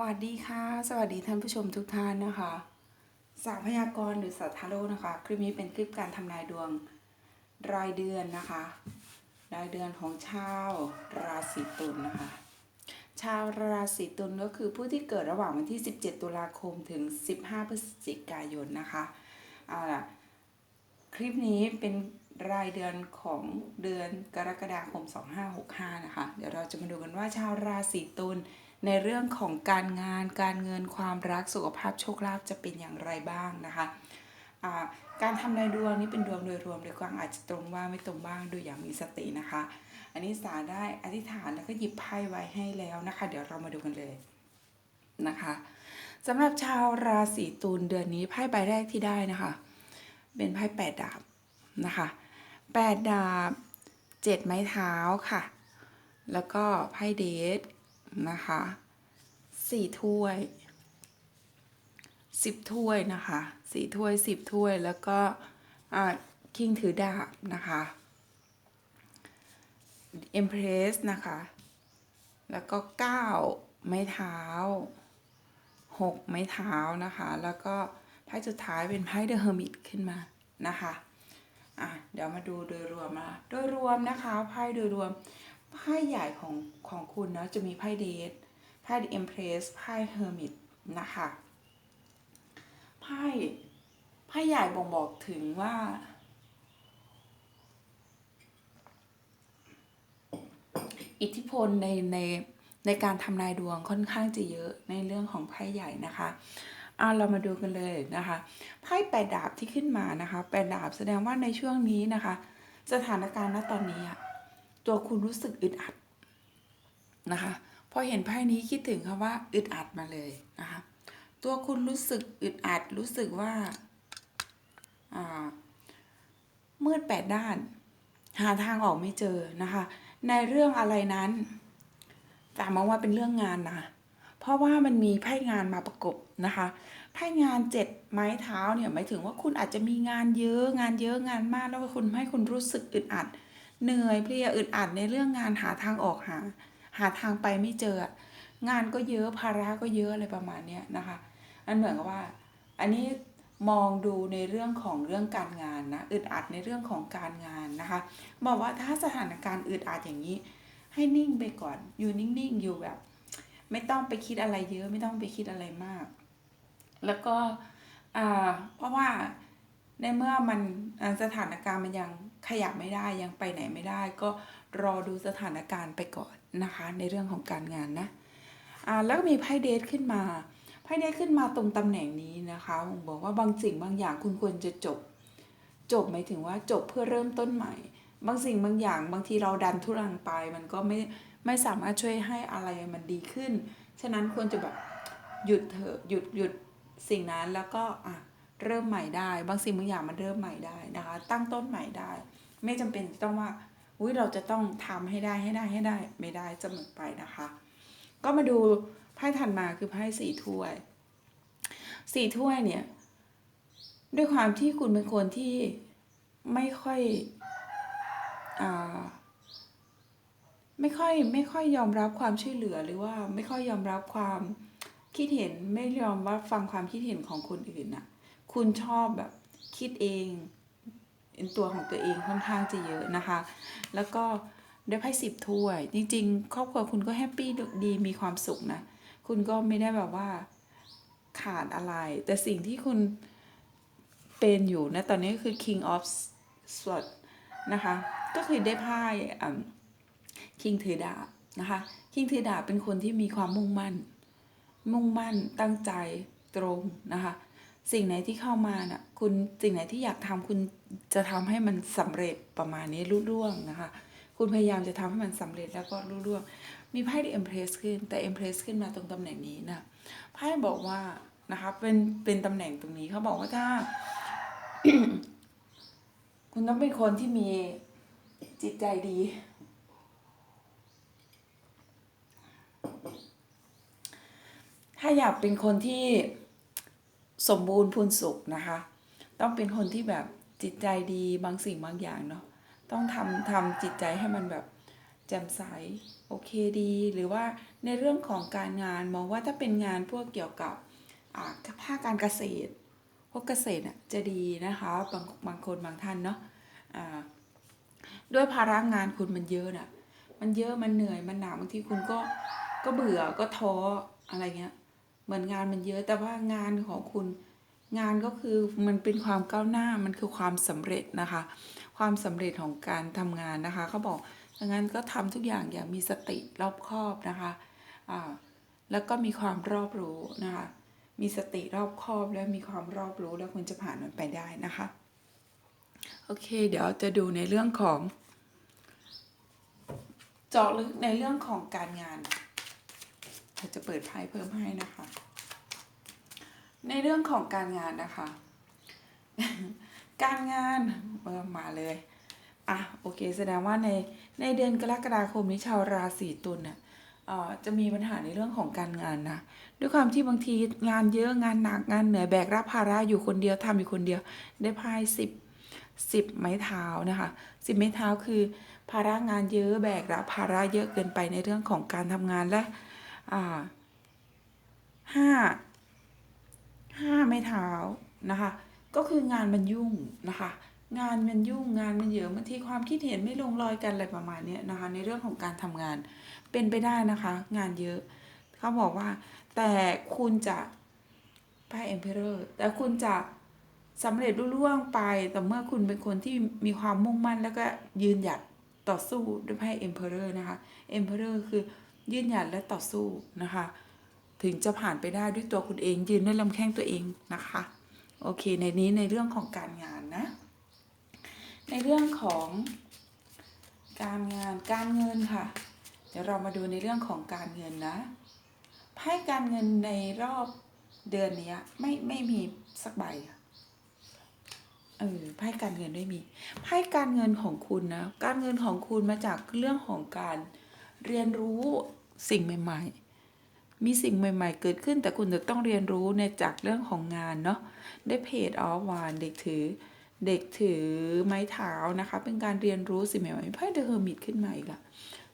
วัสดีค่ะ สวัสดีท่านผู้ชมทุกท่านนะคะสาวพยากรณ์หรือสัทาโลกนะคะ คลิปนี้เป็นคลิปการทำนายดวงรายเดือนนะคะ รายเดือนของชาวราศีตุลนะคะ ชาวราศีตุลก็คือผู้ที่เกิดระหว่างวันที่ 17 ตุลาคมถึง 15 พฤศจิกายนนะคะเอาล่ะคลิปนี้เป็นรายเดือนของเดือนกรกฎาคม 2565 นะคะ เดี๋ยวเราจะมาดูกันว่าชาวราศีตุล ในเรื่องของการงานการเงินความรักสุขภาพโชคลาภจะเป็นอย่างไรบ้างนะคะการทำนายดวงนี้เป็นดวงโดยรวมโดยกว้างอาจจะตรงบ้างไม่ตรงบ้างดูอย่างมีสตินะคะ อันนี้สาได้อธิษฐานแล้วก็หยิบไพ่ไว้ให้แล้วนะคะ เดี๋ยวเรามาดูกันเลยนะคะสำหรับชาวราศีตุลเดือนนี้ไพ่ใบแรกที่ได้นะคะ เป็นไพ่แปดดาบนะคะแปดดาบเจ็ดไม้เท้าค่ะ แล้วก็ไพ่เดท นะคะสี่ถ้วยสิบถ้วยนะคะสี่ถ้วยสิบถ้วยแล้วก็คิงถือดาบนะคะเอ็มเพรสนะคะ แล้วก็เก้าไม้เท้าหกไม้เท้านะคะ แล้วก็ไพ่สุดท้ายเป็นไพ่เดอะเฮอร์มิตขึ้นมานะคะอะเดี๋ยวมาดูโดยรวมนะโดยรวมนะคะไพ่โดยรวม ไพ่ใหญ่ของของคุณเนาะจะมีไพ่เดทไพ่เอ็มเพรสไพ่เฮอร์มิตนะคะไพ่ไพ่ใหญ่บ่งบอกถึงว่า อิทธิพลในในในการทำนายดวงค่อนข้างจะเยอะในเรื่องของไพ่ใหญ่นะคะอะเรามาดูกันเลยนะคะไพ่แปดดาบที่ขึ้นมานะคะแปดดาบแสดงว่าในช่วงนี้นะคะ สถานการณ์ณตอนนี้อะ ตัวคุณรู้สึกอึดอัดนะคะพอเห็นไพ่นี้คิดถึงคำว่าอึดอัดมาเลยนะคะตัวคุณรู้สึกอึดอัดรู้สึกว่ามืดแปดด้าน หาทางออกไม่เจอนะคะ ในเรื่องอะไรนั้นจามองว่าเป็นเรื่องงานนะเพราะว่ามันมีไพ่งานมาประกบนะคะไพ่งานเจ็ดไม้เท้าเนี่ยหมายถึงว่าคุณอาจจะมีงานเยอะงานเยอะงานมากแล้วคุณให้คุณรู้สึกอึดอัด เหนื่อยเพลียอึดอัดในเรื่องงานหาทางออกหา หาทางไปไม่เจอ งานก็เยอะภาระก็เยอะอะไรประมาณเนี้ยนะคะอันเหมือนกับว่า อันนี้มองดูในเรื่องของเรื่องการงานนะอึดอัดในเรื่องของการงานนะคะ บอกว่าถ้าสถานการณ์อึดอัดอย่างนี้ ให้นิ่งไปก่อนอยู่นิ่งๆอยู่แบบ ไม่ต้องไปคิดอะไรเยอะไม่ต้องไปคิดอะไรมาก แล้วก็อ่าเพราะว่าในเมื่อมันสถานการณ์มันยัง ขยับไม่ได้ยังไปไหนไม่ได้ ก็รอดูสถานการณ์ไปก่อนนะคะ ในเรื่องของการงานนะอ่าแล้วก็มีไพ่เดทขึ้นมาไพ่เดทขึ้นมาตรงตำแหน่งนี้นะคะผมบอกว่าบางสิ่งบางอย่างคุณควรจะจบ จบหมายถึงว่าจบเพื่อเริ่มต้นใหม่ บางสิ่งบางอย่างบางทีเราดันทุรังไป มันก็ไม่ไม่สามารถช่วยให้อะไรมันดีขึ้น ฉะนั้นควรจะแบบหยุดเถอะหยุดหยุดสิ่งนั้นแล้วก็อะ เริ่มใหม่ได้ บางสิ่งบางอย่างมันเริ่มใหม่ได้นะคะ ตั้งต้นใหม่ได้ ไม่จำเป็นต้องว่าอุ้ยเราจะต้องทำให้ได้ให้ได้ให้ได้ไม่ได้เสมอไปนะคะ ก็มาดูไพ่ถัดมาคือไพ่สี่ถ้วยสี่ถ้วยเนี่ยด้วยความที่คุณเป็นคนที่ไม่ค่อยอไม่ค่อยไม่ค่อยยอมรับความช่วยเหลือหรือว่าไม่ค่อยยอมรับความคิดเห็นไม่ยอมรับฟังความคิดเห็นของคนอื่นน่ะ คุณชอบแบบคิดเองเป็นตัวของตัวเองค่อนข้างจะเยอะนะคะ แล้วก็ได้ไพ่สิบถ้วย จริง ๆ ครอบครัวคุณก็แฮปปี้ดีมีความสุขนะ คุณก็ไม่ได้แบบว่าขาดอะไร แต่สิ่งที่คุณเป็นอยู่นะ ตอนนี้ก็คือ King of Swords นะคะ ก็คือได้ไพ่อ่าคิงถือดาบนะคะคิงถือดาบเป็นคนที่มีความมุ่งมั่น มุ่งมั่นตั้งใจตรงนะคะ สิ่งไหนที่เข้ามาน่ะคุณสิ่งไหนที่อยากทำคุณจะทำให้มันสำเร็จประมาณนี้รุ่ร่วงนะคะ คุณพยายามจะทำให้มันสำเร็จแล้วก็รุ่ร่วง มีไพ่ที่เอ็มเพรสขึ้น แต่เอ็มเพรสขึ้นมาตรงตำแหน่งนี้นะไพ่บอกว่านะคะเป็นเป็นตำแหน่งตรงนี้เขาบอกว่าถ้า คุณต้องเป็นคนที่มีจิตใจดี ถ้าอยากเป็นคนที่ สมบูรณ์พูนสุขนะคะ ต้องเป็นคนที่แบบจิตใจดีบางสิ่งบางอย่างเนาะต้องทำทำจิตใจให้มันแบบแจ่มใสโอเคดี หรือว่าในเรื่องของการงานมองว่าถ้าเป็นงานพวกเกี่ยวกับอ่าภาคการเกษตร พวกเกษตรน่ะจะดีนะคะบางบางคนบางท่านเนาะอ่าด้วยภาระงานคุณมันเยอะน่ะมันเยอะมันเหนื่อยมันหนักบางทีคุณก็ก็เบื่อก็ท้ออะไรเงี้ย เหมือนงานมันเยอะ แต่ว่างานของคุณงานก็คือมันเป็นความก้าวหน้ามันคือความสำเร็จนะคะ ความสำเร็จของการทำงานนะคะเขาบอกดังนั้นก็ทำทุกอย่างอย่างมีสติรอบคอบนะคะอ่าแล้วก็มีความรอบรู้นะคะ มีสติรอบคอบและมีความรอบรู้แล้วคุณจะผ่านมันไปได้นะคะ โอเค เดี๋ยวจะดูในเรื่องของ เจาะลึกในเรื่องของการงาน จะเปิดไพ่เพิ่มให้นะคะ ในเรื่องของการงานนะคะ การงานเออมาเลย อะโอเค แสดงว่าในในเดือนกรกฎาคมนี้ชาวราศีตุลเนี่ยเอ่อจะมีปัญหาในเรื่องของการงานนะ ด้วยความที่บางทีงานเยอะงานหนักงานเหนื่อยแบกรับภาระอยู่คนเดียวทำอยู่คนเดียว ได้ไพ่สิบสิบไม้เท้านะคะสิบไม้เท้าคือ ภาระงานเยอะแบกรับภาระเยอะเกินไปในเรื่องของการทำงานและ ห้าห้าไม้เท้านะคะ ก็คืองานมันยุ่งนะคะ งานมันยุ่งงานมันเยอะบางทีความคิดเห็นไม่ลงรอยกันอะไรประมาณนี้นะคะ ในเรื่องของการทำงานเป็นไปได้นะคะ งานเยอะเขาบอกว่า แต่คุณจะไพ่เอ็มเพอเรอร์แต่คุณจะสำเร็จรุ่ร่วงไป แต่เมื่อคุณเป็นคนที่มีความมุ่งมั่นแล้วก็ยืนหยัดต่อสู้ด้วยไพ่เอ็มเพอเรอร์นะคะเอ็มเพอเรอร์คือ ยืนหยัดและต่อสู้นะคะ ถึงจะผ่านไปได้ด้วยตัวคุณเองยืนด้วยลำแข้งตัวเองนะคะ โอเค ในนี้ในเรื่องของการงานนะ ในเรื่องของการงานการเงินค่ะ เดี๋ยวเรามาดูในเรื่องของการเงินนะไพ่การเงินในรอบเดือนนี้ไม่ไม่มีสักใบอะเออไพ่การเงินไม่มีไพ่การเงินของคุณนะ การเงินของคุณมาจากเรื่องของการเเรียนรู้สิ่งใหม่ ๆ มีสิ่งใหม่ ๆ เกิดขึ้นแต่คุณจะต้องเรียนรู้ในจากเรื่องของงานเนาะได้เพจออวานเด็กถือ เด็กถือไม้เท้านะคะ เป็นการเรียนรู้สิ่งใหม่ๆไพ่เดอะเฮอร์มิตขึ้นมาอีกละ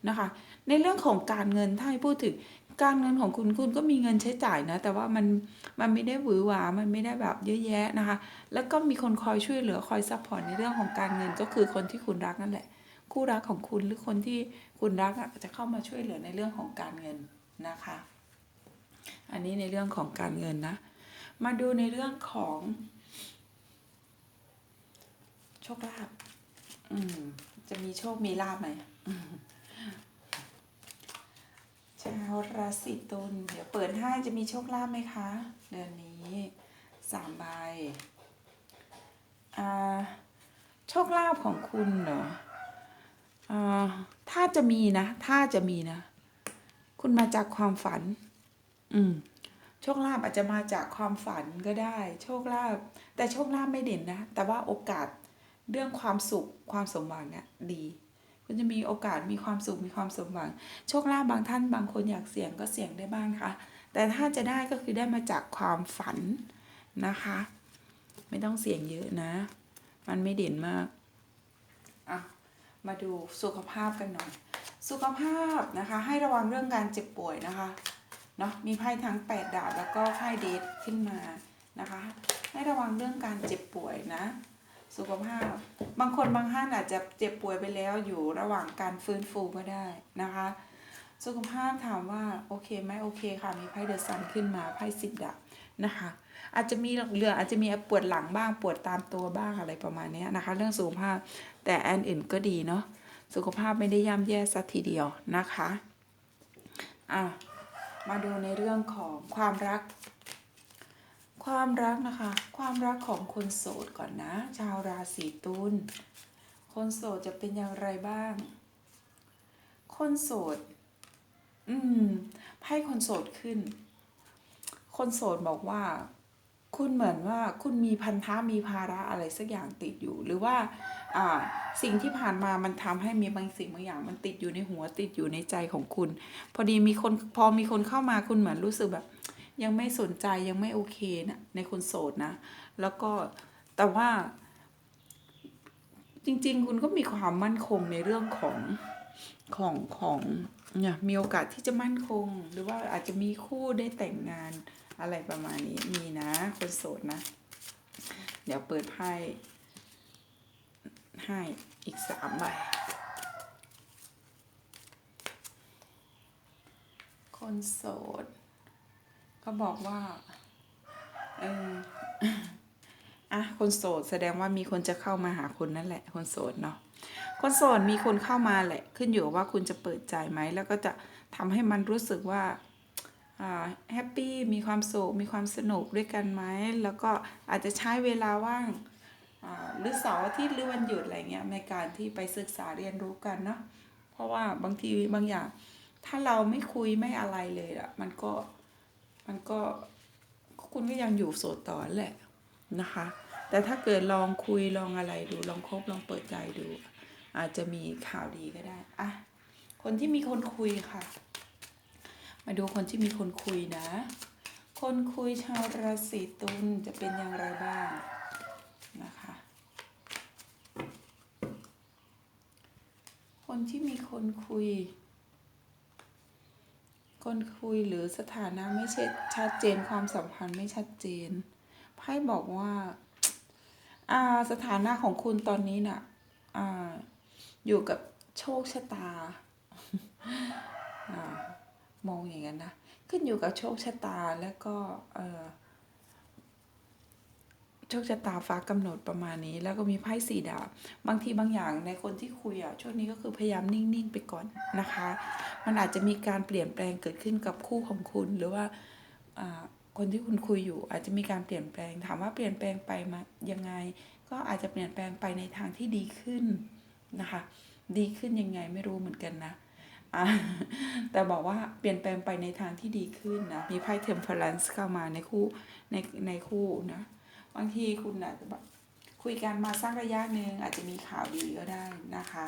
นะคะ ในเรื่องของการเงินถ้าให้พูดถึงการเงินของคุณคุณก็มีเงินใช้จ่ายนะ แต่ว่ามันมันไม่ได้หวือหวา มันไม่ได้แบบเยอะแยะนะคะ แล้วก็มีคนคอยช่วยเหลือคอยซัพพอร์ตในเรื่องของการเงินก็คือคนที่คุณรักนั่นแหละ คู่รักของคุณหรือคนที่คุณรักอะจะเข้ามาช่วยเหลือในเรื่องของการเงินนะคะ อันนี้ในเรื่องของการเงินนะ มาดูในเรื่องของโชคลาภอืมจะมีโชคมีลาภไหมชาวราศีตุลเดี๋ยวเปิดให้จะมีโชคลาภไหมคะ เดือนนี้สามใบอ่าโชคลาภของคุณเหรอ ถ้าจะมีนะ ถ้าจะมีนะ คุณมาจากความฝัน อืม โชคลาภอาจจะมาจากความฝันก็ได้ โชคลาภแต่โชคลาภไม่เด่นนะ แต่ว่าโอกาสเรื่องความสุขความสมหวังเนี่ยดี คุณจะมีโอกาสมีความสุขมีความสมหวัง โชคลาภบางท่านบางคนอยากเสี่ยงก็เสี่ยงได้บ้างนะคะ แต่ถ้าจะได้ก็คือได้มาจากความฝันนะคะ ไม่ต้องเสี่ยงเยอะนะ มันไม่เด่นมากอะ มาดูสุขภาพกันหน่อย สุขภาพนะคะ ให้ระวังเรื่องการเจ็บป่วยนะคะเนาะมีไพ่ทั้งแปดดาบแล้วก็ไพ่เดทขึ้นมานะคะ ให้ระวังเรื่องการเจ็บป่วยนะ สุขภาพ บางคนบางท่านอาจจะเจ็บป่วยไปแล้วอยู่ระหว่างการฟื้นฟูก็ได้นะคะ สุขภาพถามว่าโอเคไหมโอเคค่ะมีไพ่เดอะซันขึ้นมาไพ่สิบดาบ นะคะ อาจจะมีเหลืออาจจะมีปวดหลังบ้างปวดตามตัวบ้างอะไรประมาณนี้นะคะ เรื่องสุขภาพแต่อันอื่นก็ดีเนาะสุขภาพไม่ได้ย่ำแย่สักทีเดียวนะคะอะมาดูในเรื่องของความรัก ความรักนะคะ ความรักของคนโสดก่อนนะ ชาวราศีตุลคนโสดจะเป็นอย่างไรบ้าง คนโสด อืมไพ่คนโสดขึ้น คนโสดบอกว่า คุณเหมือนว่าคุณมีพันธะมีภาระอะไรสักอย่างติดอยู่ หรือว่าอ่าสิ่งที่ผ่านมามันทำให้มีบางสิ่งบางอย่างมันติดอยู่ในหัวติดอยู่ในใจของคุณ พอดีมีคนพอมีคนเข้ามาคุณเหมือนรู้สึกแบบ ยังไม่สนใจยังไม่โอเคนะในคนโสดนะ แล้วก็แต่ว่าจริง ๆ คุณก็มีความมั่นคงในเรื่องของของของเนี่ยมีโอกาสที่จะมั่นคง หรือว่าอาจจะมีคู่ได้แต่งงาน อะไรประมาณนี้มีนะคนโสดนะ เดี๋ยวเปิดไพ่ให้อีกสามใบคนโสด ก็บอกว่าเอออะคนโสดแสดงว่ามีคนจะเข้ามาหาคุณนั่นแหละ คนโสดเนาะคนโสดมีคนเข้ามาแหละ ขึ้นอยู่กับว่าคุณจะเปิดใจไหมแล้วก็จะทำให้มันรู้สึกว่า แฮปปี้มีความสุขมีความสนุกด้วยกันไหมแล้วก็อาจจะใช้เวลาว่างหรือเสาร์อาทิตย์หรือวันหยุดอะไรเงี้ยในการที่ไปศึกษาเรียนรู้กันเนาะเพราะว่าบางทีบางอย่าง ถ้าเราไม่คุยไม่อะไรเลยอะมันก็มันก็คุณก็ยังอยู่โสดต่อแหละนะคะ แต่ถ้าเกิดลองคุยลองอะไรดูลองคบลองเปิดใจดู อาจจะมีข่าวดีก็ได้อะคนที่มีคนคุยค่ะ มาดูคนที่มีคนคุยนะ คนคุยชาวราศีตุลจะเป็นอย่างไรบ้างนะคะ คนที่มีคนคุย คนคุยหรือสถานะไม่ช,ชัดเจนความสัมพันธ์ไม่ชัดเจนไพ่บอกว่าอาสถานะของคุณตอนนี้น่ะอ่าอยู่กับโชคชะตาอ่า มองอย่างนั้นนะขึ้นอยู่กับโชคชะตาแล้วก็โชคชะตาฟ้ากำหนดประมาณนี้ แล้วก็มีไพ่สี่ดาบบางทีบางอย่างในคนที่คุยอะช่วงนี้ก็คือพยายามนิ่งๆไปก่อนนะคะ มันอาจจะมีการเปลี่ยนแปลงเกิดขึ้นกับคู่ของคุณ หรือว่าคนที่คุณคุยอยู่ อาจจะมีการเปลี่ยนแปลง ถามว่าเปลี่ยนแปลงไปมายังไง ก็อาจจะเปลี่ยนแปลงไปในทางที่ดีขึ้นนะคะ ดีขึ้นยังไงไม่รู้เหมือนกันนะ แต่บอกว่าเปลี่ยนแปลงไปในทางที่ดีขึ้นนะมีไพ่เทมเพลนซ์เข้ามาในคู่ในในคู่นะบางทีคุณอาจจะแบบคุยกันมาสักระยะหนึ่งอาจจะมีข่าวดีก็ได้นะคะ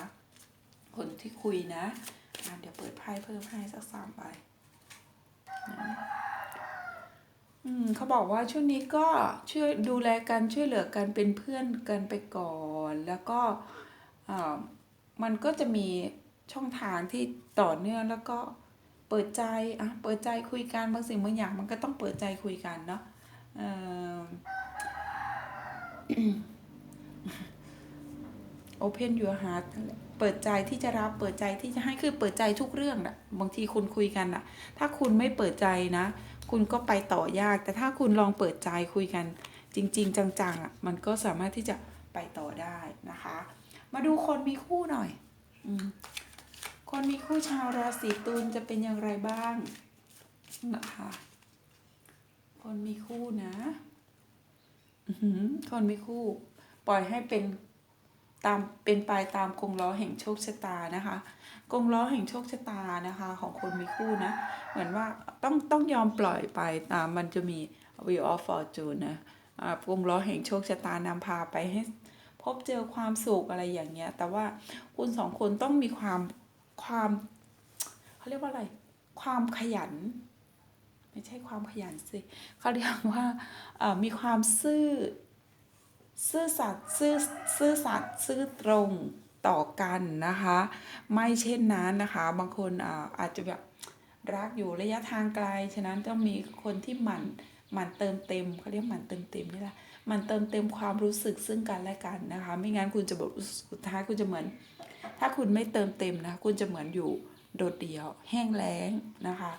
คนที่คุยนะะเดี๋ยวเปิดไพ่เพิ่มให้สักสามใบนะอืมเขาบอกว่าช่วงนี้ก็ช่วยดูแลกันช่วยเหลือกันเป็นเพื่อนกันไปก่อน แล้วก็อ่ามันก็จะมี ช่องทางที่ต่อเนื่องแล้วก็เปิดใจอะเปิดใจคุยกันบางสิ่งบางอย่างมันก็ต้องเปิดใจคุยกันเนาะเอ่อ open your heart นั่นแหละเปิดใจที่จะรับเปิดใจที่จะให้คือเปิดใจทุกเรื่องนะบางทีคุณคุยกันอะถ้าคุณไม่เปิดใจนะ คุณก็ไปต่อยาก แต่ถ้าคุณลองเปิดใจคุยกัน จริง ๆ จังๆอะมันก็สามารถที่จะไปต่อได้นะคะ มาดูคนมีคู่หน่อย อืม คนมีคู่ชาวราศีตุลจะเป็นอย่างไรบ้างนะคะ คนมีคู่นะคนมีคู่ ปล่อยให้เป็นตามเป็นไปตามกงล้อแห่งโชคชะตานะคะกงล้อแห่งโชคชะตานะคะ ของคนมีคู่นะ เหมือนว่าต้องต้องยอมปล่อยไปตามมันจะมี wheel of fortune นะกงล้อแห่งโชคชะตานำพาไปให้พบเจอความสุขอะไรอย่างเงี้ย แต่ว่าคุณสองคนต้องมีความ ความเขาเรียกว่าอะไร ความขยัน ไม่ใช่ความขยันสิเขาเรียกว่ามีความซื่อซื่อสัตย์ซื่อซื่อสัตย์ซื่อตรงต่อกันนะคะ ไม่เช่นนั้นนะคะ บางคนอาอาจจะแบบรักอยู่ระยะทางไกล ฉะนั้นต้องมีคนที่หมั่นหมั่นเติมเต็มเขาเรียกหมั่นเติมเต็มนี่แหละ มันเติมเต็มความรู้สึกซึ่งกันและกันนะคะ ไม่งั้นคุณจะแบบสุดท้ายคุณจะเหมือน ถ้าคุณไม่เติมเต็มนะคุณจะเหมือนอยู่โดดเดี่ยว แห้งแล้งนะคะ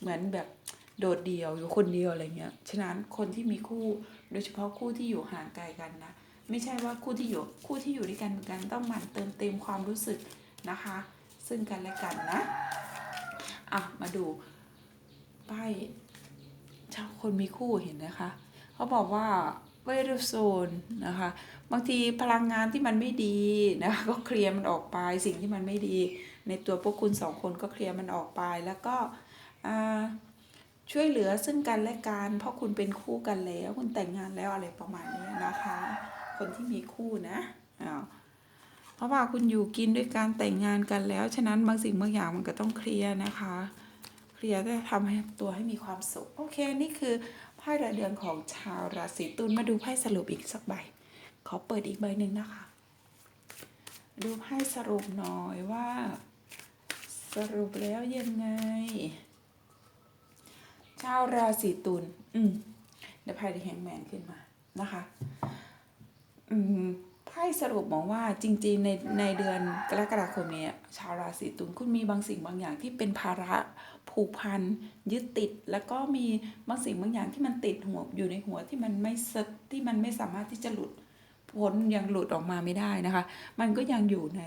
เหมือนแบบโดดเดี่ยวอยู่คนเดียวอะไรเงี้ย ฉะนั้นคนที่มีคู่โดยเฉพาะคู่ที่อยู่ห่างไกลกันนะ ไม่ใช่ว่าคู่ที่อยู่คู่ที่อยู่ด้วยกันเหมือนกันต้องหมั่นเติมเต็มความรู้สึกนะคะ ซึ่งกันและกันนะ อะ มาดูป้ายชาวคนมีคู่เห็นนะคะ เขาบอกว่า เวรโซนนะคะบางทีพลังงานที่มันไม่ดีนะคะก็เคลียร์มันออกไปสิ่งที่มันไม่ดี ในตัวพวกคุณสองคนก็เคลียร์มันออกไปแล้วก็ช่วยเหลือซึ่งกันและกันเพราะคุณเป็นคู่กันแล้ว คุณแต่งงานแล้วอะไรประมาณนี้นะคะ คนที่มีคู่นะอ้าวเพราะว่าคุณอยู่กินด้วยการแต่งงานกันแล้ว ฉะนั้นบางสิ่งบางอย่างมันก็ต้องเคลียร์นะคะ เคลียร์ได้ทำให้ตัวให้มีความสุข โอเค นี่คือ ไพ่รายเดือนของชาวราศีตุลมาดูไพ่สรุปอีกสักใบ ขอเปิดอีกใบหนึ่งนะคะ ดูไพ่สรุปหน่อยว่า สรุปแล้วยังไง ชาวราศีตุลอืมเดี๋ยวไพ่ดีแฮงแมนขึ้นมานะคะ อืม ไพ่สรุปมองว่าจริงๆในในเดือนกรกฎาคมนี้ชาวราศีตุลคุณมีบางสิ่งบางอย่างที่เป็นภาระผูกพันยึดติด แล้วก็มีบางสิ่งบางอย่างที่มันติดหัวอยู่ในหัวที่มันไม่สที่มันไม่สามารถที่จะหลุดพ้นยังหลุดออกมาไม่ได้นะคะ มันก็ยังอยู่ใน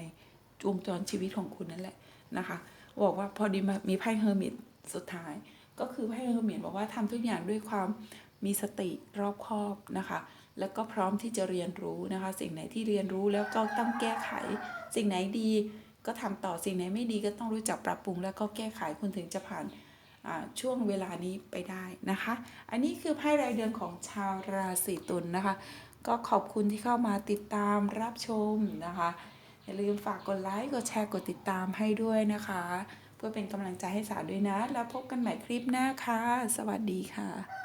วงจรชีวิตของคุณนั่นแหละนะคะบอกว่าพอดีมามีไพ่เฮอร์มิตสุดท้าย ก็คือไพ่เฮอร์มิตบอกว่าทำทุกอย่างด้วยความ มีสติรอบคอบนะคะ แล้วก็พร้อมที่จะเรียนรู้นะคะ สิ่งไหนที่เรียนรู้แล้วก็ต้องแก้ไข สิ่งไหนดีก็ทำต่อสิ่งไหนไม่ดีก็ต้องรู้จักปรับปรุง แล้วก็แก้ไขคุณถึงจะผ่านช่วงเวลานี้ไปได้นะคะ อันนี้คือไพ่รายเดือนของชาวราศีตุลนนะคะ ก็ขอบคุณที่เข้ามาติดตามรับชมนะคะ อย่าลืมฝากกดไลค์ กดแชร์ กดติดตามให้ด้วยนะคะ เพื่อเป็นกำลังใจให้สาวด้วยนะ แล้วพบกันใหม่คลิปหน้าค่ะ สวัสดีค่ะ